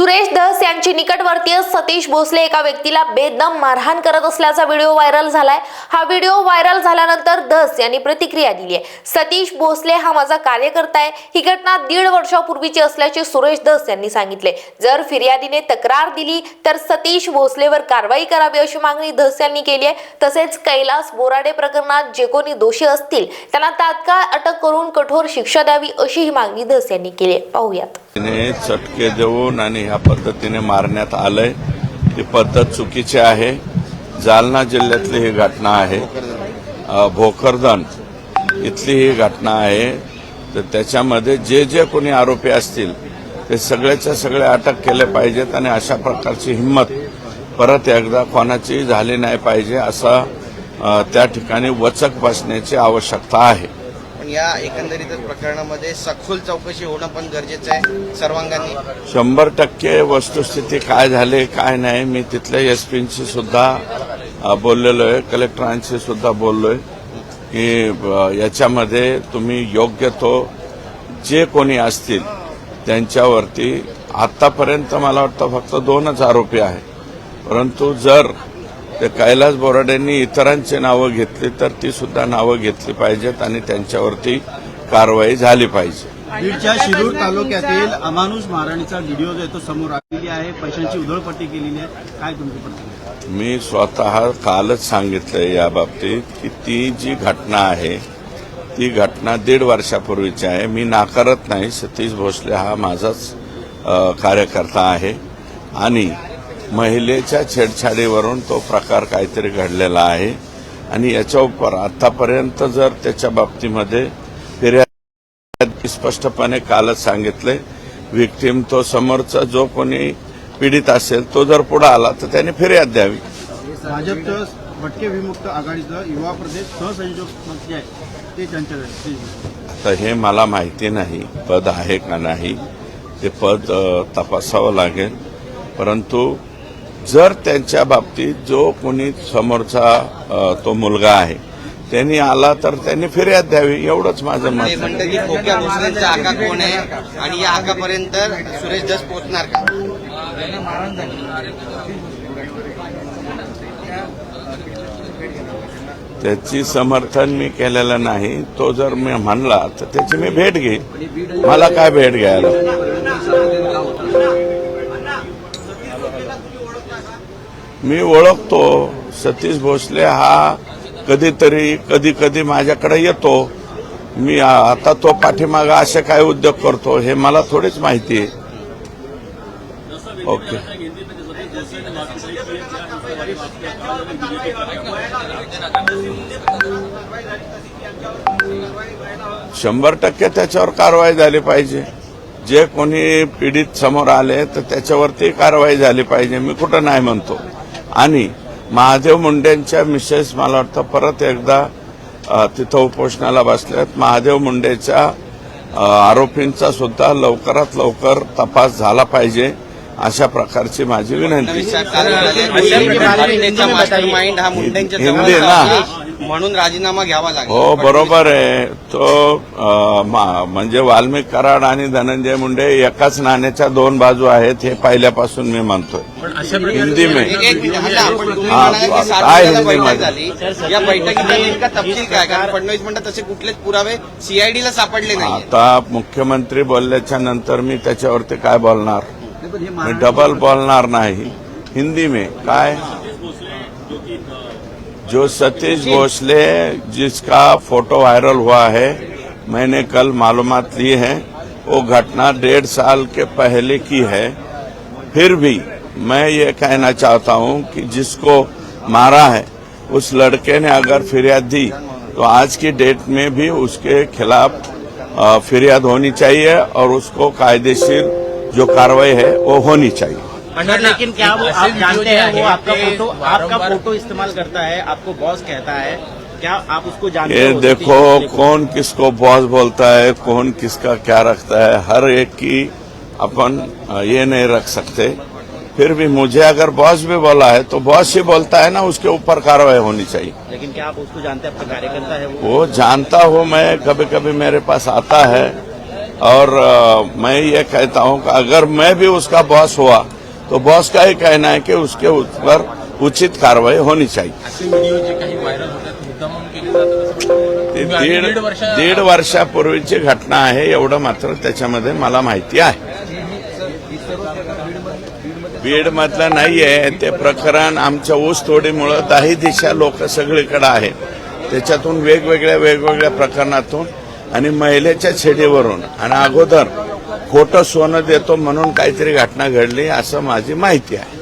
सुरेश धस यांची निकटवर्तीय सतीश भोसले एका व्यक्तीला बेदम मारहाण करत असल्याचा व्हिडिओ व्हायरल झालाय. हा व्हिडिओ व्हायरल झाल्यानंतर धस यांनी प्रतिक्रिया दिली आहे. सतीश भोसले हा माझा कार्यकर्ता आहे. ही घटना दीड वर्षापूर्वीची असल्याचे सुरेश धस यांनी सांगितले. जर फिर्यादीने तक्रार दिली तर सतीश भोसलेवर कारवाई करावी अशी मागणी धस यांनी केली आहे. तसेच कैलास बोराडे प्रकरणात जे कोणी दोषी असतील त्यांना तात्काळ अटक करून कठोर शिक्षा द्यावी अशी ही मागणी धस यांनी केली आहे. पाहूयात. चटके देऊन आणि ह्या पद्धतीने मारण्यात आलंय. ती पद्धत चुकीची आहे. जालना जिल्ह्यातली ही घटना आहे. भोकरदन इथली ही घटना आहे. तर त्याच्यामध्ये जे जे कोणी आरोपी असतील ते सगळ्याच्या सगळे अटक केले पाहिजेत आणि अशा प्रकारची हिंमत परत एकदा कोणाची झाली नाही पाहिजे असा त्या ठिकाणी वचक बसण्याची आवश्यकता आहे. पण या एकंदरीतच प्रकरणामध्ये सखोल चौकशी होणं पण गरजेचं आहे सर्वांगांनी. शंभर टक्के वस्तुस्थिती काय झाली काय नाही मी तिथल्या एसपींशी सुद्धा बोललेलो आहे कलेक्टरांशी सुद्धा बोललोय की याच्यामध्ये तुम्ही योग्य तो जे कोणी असतील त्यांच्यावरती आतापर्यंत मला वाटतं फक्त दोनच आरोपी आहे परंतु जर ते कैलास बोराडेंनी इतरांची नावं घेतली तर ती सुद्धा नावं घेतली पाहिजेत आणि त्यांच्यावरती कारवाई झाली पाहिजे. बीडच्या शिरूर तालुक्यातील अमानुष मारहाणीचा व्हिडिओ जो तो समोर आलेली आहे. पैशांची उधळपट्टी केलेली आहे. काय तुमची प्रतिक्रिया? मी स्वतः कालच सांगितलंय या बाबतीत की ती जी घटना आहे ती घटना दीड वर्षापूर्वीची आहे. मी नाकारत नाही. सतीश भोसले हा माझाच कार्यकर्ता आहे. आणि महिलेच्या छेडछाडीवरून तो प्रकार काहीतरी घडलेला आहे. आणि याच्या उपर आतापर्यंत जर त्याच्या बाबतीमध्ये फिर्याद स्पष्टपणे कालच सांगितले विक्टीम तो समोरचा जो कोणी पीडित असेल तो जर पुढे आला तर त्याने फिर्याद द्यावी. भाजपचं भटके विमुक्त आघाडीचं युवा प्रदेश सहसंयोजक आहे. ते त्यांच्याकडे ते- तर हे मला माहिती नाही पद आहे का नाही ते पद तपासावं लागेल. परंतु जर त्यांच्या बाबतीत जो कोणी समोरचा तो मुलगा आहे त्यांनी आला तर त्यांनी फिर्याद द्यावी एवढंच माझं मत ते आहे. म्हणतं की खोक्या भोसलेंचा आका कोण आहे आणि या आकापर्यंत सुरेश दस पोहोचणार का? त्याची समर्थन मी केलेलं नाही. तो जर मी म्हणला तर त्याची मी भेट घेईन. मला काय भेट घ्यायला? मी ओळखतो सतीश भोसले हा कधीतरी कधी कधी माझ्याकडे येतो. मी आता तो पाठीमागा असे काय उद्योग करतो हे मला थोडीच माहिती आहे. ओके. शंभर टक्के त्याच्यावर कारवाई झाली पाहिजे. जे कोणी पीडित समोर आले तर त्याच्यावरती कारवाई झाली पाहिजे मी कुठं नाही म्हणतो. आणि महादेव मुंडेंच्या मिसेस मला वाटतं परत एकदा तिथं उपोषणाला बसल्यात महादेव मुंडेच्या आरोपींचा सुद्धा लवकरात लवकर तपास झाला पाहिजे अशा प्रकारची माझी विनंती. हा हिंदी ना. म्हणून राजीनामा घ्यावा लागेल. हो बरोबर आहे. तो म्हणजे वाल्मिक कराड आणि धनंजय मुंडे एकाच नाण्याच्या दोन बाजू आहेत हे पहिल्यापासून मी म्हणतोय. हिंदी में एक एक मिनिट हल्ला आपण तुम्ही म्हणाला की काय हिंदी मध्ये? झाली. या बैठकीचा नेमका तपशील काय? कारण फडणवीस म्हणतात तसे कुठलेच पुरावे सीआयडीला सापडले नाही आता मुख्यमंत्री बोलल्याच्या नंतर मी त्याच्यावरती काय बोलणार? मी डबल बोलणार नाही. हिंदी में. काय? जो सतीश भोसले जिसका फ़ोटो वायरल हुआ है, मैंने कल मालूम ली है। वो घटना डेढ़ साल के पहले की है। फिर भी मैं ये कहना चाहता हूँ कि जिसको मारा है, उस लड़के ने अगर फिरियाद दी तो आज की डेट में भी उसके खिलाफ फिरियाद होनी चाहिए और उसको कायदेशीर जो कार्रवाई है, वो होनी चाहिए। सर लेकिन क्या वो आप जानते हैं वो आपका फ़ोटो आपका फ़ोटो इस्तेमाल करता है आपको बॉस कहता है क्या आप उसको जानते ये देखो कौन किसको बॉस बोलता है कौन किसका क्या रखता है हर एक की अपन ये नहीं रख सकते। फिर भी मुझे अगर बॉस भी बोला है तो बॉस ही बोलता है ना उसके ऊपर कार्रवाई होनी चाहिए। लेकिन क्या आप उसको जानते हैं आपका कार्यकर्ता है वो? वो जानता हूँ मैं कभी कभी मेरे पास आता है। और अ, मैं ये कहता हूँ कि अगर मैं भी उसका बॉस हुआ तो बॉस का ही कहना है कि उसके ऊपर उचित कार्रवाई होनी चाहिए। दीड दीड वर्ष दीड वर्षापूर्वीची घटना आहे एवढं मात्र त्याच्यामध्ये मला माहिती आहे. बीड मधलं नाहीये ते प्रकरण आमच्या ऊस तोडीमुळं दाही दिशा लोक सगळीकडे आहेत. त्याच्यातून वेगवेगळ्या वेगवेगळ्या प्रकरणातून आणि महिलेच्या छेडीवरून आणि अगोदर खोटं सोनं देतो म्हणून काहीतरी घटना घडली असं माझी माहिती आहे.